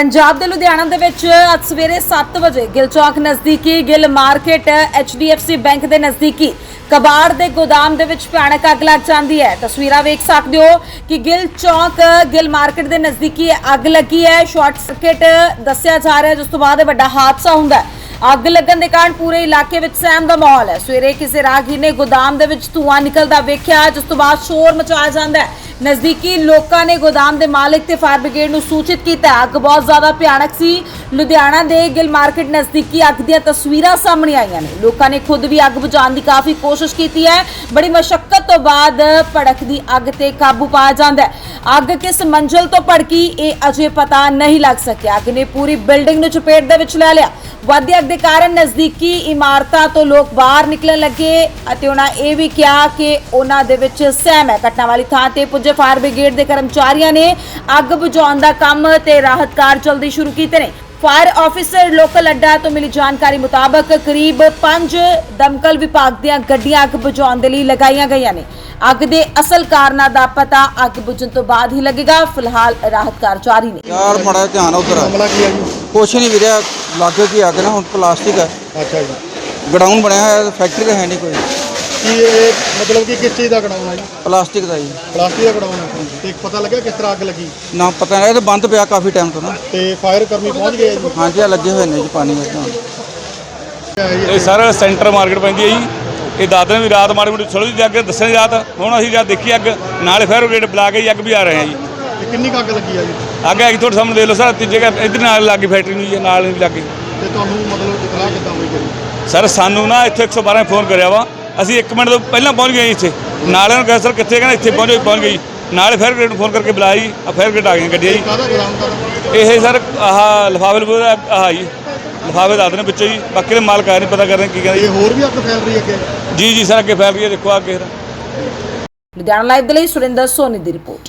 ਪੰਜਾਬ ਦੇ ਲੁਧਿਆਣਾ ਦੇ ਵਿੱਚ ਅੱਜ ਸਵੇਰੇ 7 ਵਜੇ ਗਿੱਲ ਚੌਕ ਨਜ਼ਦੀਕੀ ਗਿੱਲ ਮਾਰਕੀਟ HDFC ਬੈਂਕ ਦੇ ਨਜ਼ਦੀਕੀ ਕਬਾੜ ਦੇ ਗੋਦਾਮ ਦੇ ਵਿੱਚ ਭਿਆਨਕ ਅੱਗ ਲੱਗ ਜਾਂਦੀ ਹੈ। ਤਸਵੀਰਾਂ ਵੇਖ ਸਕਦੇ ਹੋ ਕਿ ਗਿੱਲ ਚੌਕ, ਗਿੱਲ ਮਾਰਕੀਟ ਦੇ ਨਜ਼ਦੀਕੀ ਅੱਗ ਲੱਗੀ ਹੈ। ਸ਼ਾਰਟ ਸਰਕਟ ਦੱਸਿਆ ਜਾ ਰਿਹਾ ਜਿਸ ਤੋਂ ਬਾਅਦ ਇਹ ਵੱਡਾ ਹਾਦਸਾ ਹੁੰਦਾ ਹੈ। ਅੱਗ ਲੱਗਣ ਦੇ ਕਾਰਨ ਪੂਰੇ ਇਲਾਕੇ ਵਿੱਚ ਸਹਿਮ ਦਾ ਮਾਹੌਲ ਹੈ। ਸਵੇਰੇ ਕਿਸੇ ਰਾਹਗੀਰ ਨੇ ਗੋਦਾਮ ਦੇ ਵਿੱਚ ਧੂਆਂ ਨਿਕਲਦਾ ਵੇਖਿਆ, ਜਿਸ ਤੋਂ ਬਾਅਦ ਸ਼ੋਰ ਮਚਾਇਆ ਜਾਂਦਾ ਹੈ। ਨਜ਼ਦੀਕੀ ਲੋਕਾਂ ਨੇ ਗੋਦਾਮ ਦੇ ਮਾਲਕ ਤੇ ਫਾਇਰ ਬ੍ਰਿਗੇਡ ਨੂੰ ਸੂਚਿਤ ਕੀਤਾ। ਅੱਗ ਬਹੁਤ ਜ਼ਿਆਦਾ ਭਿਆਨਕ ਸੀ। ਲੁਧਿਆਣਾ ਦੇ ਗਿੱਲ ਮਾਰਕੀਟ ਨਜ਼ਦੀਕੀ ਅੱਗ ਦੀਆਂ ਤਸਵੀਰਾਂ ਸਾਹਮਣੇ ਆਈਆਂ ਨੇ। ਲੋਕਾਂ ਨੇ ਖੁਦ ਵੀ ਅੱਗ ਬੁਝਾਉਣ ਦੀ ਕਾਫੀ ਕੋਸ਼ਿਸ਼ ਕੀਤੀ ਹੈ। ਬੜੀ ਮਸ਼ੱਕਤ ਤੋਂ ਬਾਅਦ ਭੜਕਦੀ ਅੱਗ ਤੇ ਕਾਬੂ ਪਾਇਆ ਜਾਂਦਾ ਹੈ। ਅੱਗ ਕਿਸ ਮੰਜ਼ਲ ਤੋਂ ਭੜਕੀ, ਇਹ ਅਜੇ ਪਤਾ ਨਹੀਂ ਲੱਗ ਸਕਿਆ। ਅੱਗ ਨੇ ਪੂਰੀ ਬਿਲਡਿੰਗ ਨੂੰ ਚਪੇਟ ਦੇ ਵਿੱਚ ਲੈ ਲਿਆ। ਵਾਧੀ ਅੱਗ ਦੇ ਕਾਰਨ ਨਜ਼ਦੀਕੀ ਇਮਾਰਤਾਂ ਤੋਂ ਲੋਕ ਬਾਹਰ ਨਿਕਲਣ ਲੱਗੇ ਅਤੇ ਉਹਨਾਂ ਇਹ ਵੀ ਕਿਹਾ ਕਿ ਉਹਨਾਂ ਦੇ ਵਿੱਚ ਸਹਿਮ ਹੈ। ਘਟਨਾ ਵਾਲੀ ਥਾਂ ਤੇ ਪੁੱਜੇ ਫਾਇਰ ਬ੍ਰਿਗੇਡ ਦੇ ਕਰਮਚਾਰੀਆਂ ਨੇ ਅੱਗ ਬੁਝਾਉਣ ਦਾ ਕੰਮ ਤੇ ਰਾਹਤ ਕਾਰਜ ਜਲਦੀ ਸ਼ੁਰੂ ਕੀਤੇ ਨੇ। ਫਾਇਰ ਆਫੀਸਰ ਲੋਕਲ ਅੱਡਾ ਤੋਂ ਮਿਲੀ ਜਾਣਕਾਰੀ ਮੁਤਾਬਕ ਕਰੀਬ 5 ਦਮਕਲ ਵਿਭਾਗ ਦੀਆਂ ਗੱਡੀਆਂ ਅੱਗ ਬੁਝਾਉਣ ਦੇ ਲਈ ਲਗਾਈਆਂ ਗਈਆਂ ਨੇ। ਅੱਗ ਦੇ ਅਸਲ ਕਾਰਨਾਂ ਦਾ ਪਤਾ ਅੱਗ ਬੁਝਣ ਤੋਂ ਬਾਅਦ ਹੀ ਲੱਗੇਗਾ। ਫਿਲਹਾਲ ਰਾਹਤ ਕਾਰਜ ਜਾਰੀ ਨੇ। ਯਾਰ ਮੜਾ ਧਿਆਨ ਉਧਰ। ਮਾਮਲਾ ਕੀ ਹੈ ਜੀ? ਕੁਛ ਨਹੀਂ ਵੀਰੇ ਲਾਗੇ ਕੀ ਅੱਗ ਨਾ ਹੁਣ ਪਲਾਸਟਿਕ ਹੈ ਅੱਛਾ ਜੀ। ਗਡਾਊਨ ਬਣਿਆ ਹੋਇਆ ਫੈਕਟਰੀ ਤਾਂ ਹੈ ਨਹੀਂ ਕੋਈ। ਕੀ ਇਹ ਮਤਲਬ ਕਿ ਕਿਸ ਚੀਜ਼ ਦਾ ਕਢਾਉਣ ਹੈ ਜੀ? ਪਲਾਸਟਿਕ ਦਾ ਜੀ। ਪਲਾਸਟਿਕ ਦਾ ਕਢਾਉਣ ਹੈ। ਤੇ ਪਤਾ ਲੱਗਿਆ ਕਿਸ ਤਰ੍ਹਾਂ ਅੱਗ ਲੱਗੀ? ਨਾ ਪਤਾ ਨਹੀਂ ਇਹ ਤਾਂ ਬੰਦ ਪਿਆ ਕਾਫੀ ਟਾਈਮ ਤੋਂ ਨਾ। ਤੇ ਫਾਇਰ ਕਰਮੀ ਪਹੁੰਚ ਗਏ ਜੀ? ਹਾਂਜੀ ਆ ਲੱਗੇ ਹੋਏ ਨੇ ਜੀ ਪਾਣੀ ਵਿੱਚ ਹੈ ਇਹ ਸਰ ਸੈਂਟਰ ਮਾਰਕੀਟ ਪੈਂਦੀ ਹੈ ਜੀ। ਇਹ ਦਾਦੇ ਨੇ ਵੀ ਰਾਤ ਮਾੜੀ ਮੋਟੀ ਥੋੜੀ ਜਿਹੀ ਅੱਗ ਦੱਸਣ ਰਾਤ ਹੁਣ ਅਸੀਂ ਜਦ ਦੇਖੀ ਅੱਗ ਨਾਲੇ ਫਾਇਰ ਬ੍ਰਿਗੇਡ ਬੁਲਾ ਕੇ ਜੀ ਅੱਗ ਵੀ ਆ ਰਹੇ ਆ ਜੀ। ਤੇ ਕਿੰਨੀ ਕੁ ਅੱਗ ਲੱਗੀ ਆ ਜੀ? ਅੱਗ ਹੈਗੀ ਤੁਹਾਡੇ ਸਾਹਮਣੇ ਦੇਖ ਲਓ ਸਰ ਤੀਜੇ ਘਰ ਇੱਧਰ ਨਾਲ ਲੱਗੀ ਫੈਕਟਰੀ ਨੂੰ ਜੀ ਨਾਲ ਨਹੀਂ ਲੱਗੀ। ਤੇ ਤੁਹਾਨੂੰ ਮਤਲਬ ਇਤਲਾਹ ਕਿੱਦਾਂ ਹੋਈ ਜੀ? ਸਰ ਸਾਨੂੰ ਨਾ ਇੱਥੇ 112 ਫੋਨ ਕਰਿਆ ਵਾ। ਅਸੀਂ 1 ਮਿੰਟ ਤੋਂ ਪਹਿਲਾਂ ਪਹੁੰਚ ਗਏ ਜੀ ਇੱਥੇ। ਨਾਲੇ ਨੂੰ ਕਿਹਾ ਸਰ ਕਿੱਥੇ ਕਹਿੰਦਾ ਇੱਥੇ ਪਹੁੰਚ ਗਏ ਪਹੁੰਚ ਗਈ ਨਾਲੇ ਫਾਇਰ ਬ੍ਰਿਗੇਡ ਨੂੰ ਫੋਨ ਕਰਕੇ ਬੁਲਾਈ ਆ ਫਾਇਰ ਬ੍ਰਿਗੇਡ ਆ ਗਈਆਂ ਗੱਡੀਆਂ ਜੀ। ਦਾ ਇਹ ਸਰ ਆਹ ਲਿਫਾਫੇ ਲਫੂਫੇ ਆਹ ਜੀ ਲਿਫਾਫੇ ਦੱਸਦੇ ਨੇ ਵਿੱਚੋਂ ਜੀ। ਬਾਕੀ ਦੇ ਮਾਲਕ ਆ ਨਹੀਂ ਪਤਾ ਕਰਦੇ ਕੀ ਕਹਿੰਦੇ ਇਹ ਹੋਰ ਵੀ ਅੱਗ ਫੈਲ ਰਹੀ ਹੈ ਅੱਗੇ? ਜੀ ਜੀ ਸਰ ਅੱਗੇ ਫੈਲ ਰਹੀ ਹੈ ਦੇਖੋ ਅੱਗੇ ਲੁਧਿਆਣਾ ਲਾਈਵ ਦੇ ਲਈ ਸੁਰਿੰਦਰ ਸੋਨੀ ਦੀ ਰਿਪੋਰਟ।